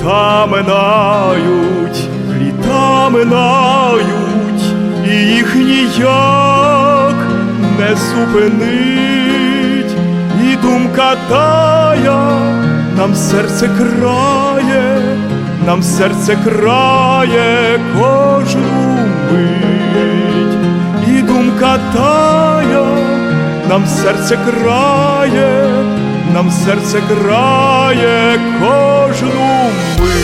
Літа минають, літа минають, і їх ніяк не зупинить, і думка тая нам серце крає, нам серце крає кожну мить, і думка тая, нам серце крає, нам серце крає кожну мить.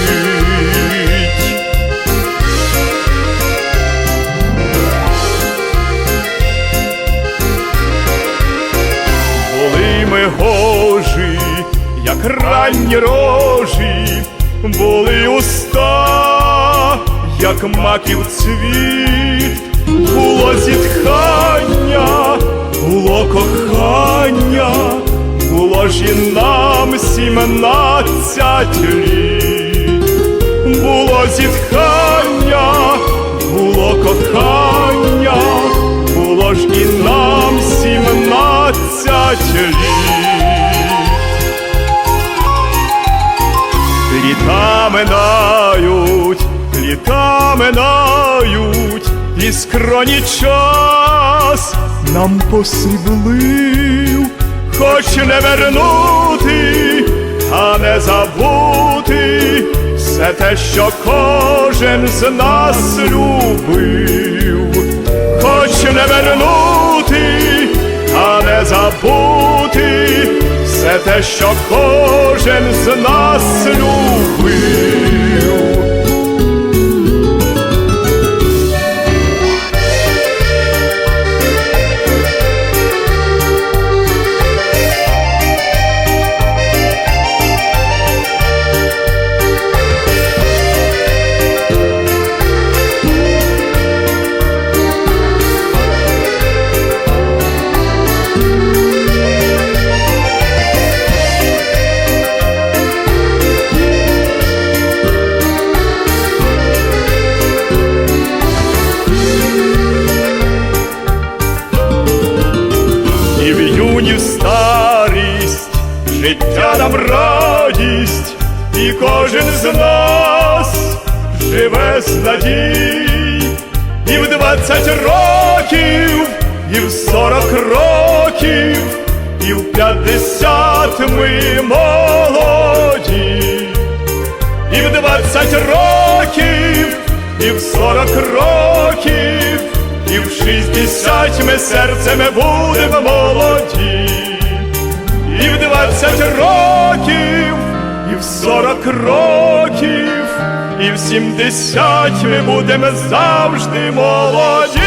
Були ми гожі, як ранні рожі, були уста, як маків цвіт, було зітхання, було і нам сімнадцять літ, було зітхання, було кохання, було ж і нам сімнадцять літ. Літа минають, літа минають, і скроні час нам посиблив, хоч не вернути, а не забути. Все те, що кожен з нас любив, хоч не вернути, а не забути. Все те, що кожен з нас любив. Життя нам радість, і кожен з нас живе з надій, і в двадцять років, і в сорок років, і в п'ятдесят ми молоді, і в двадцять років, і в сорок років, і в шістдесят ми серцем будемо молоді, двадцять років, і в сорок років, і в сімдесять ми будемо завжди молоді.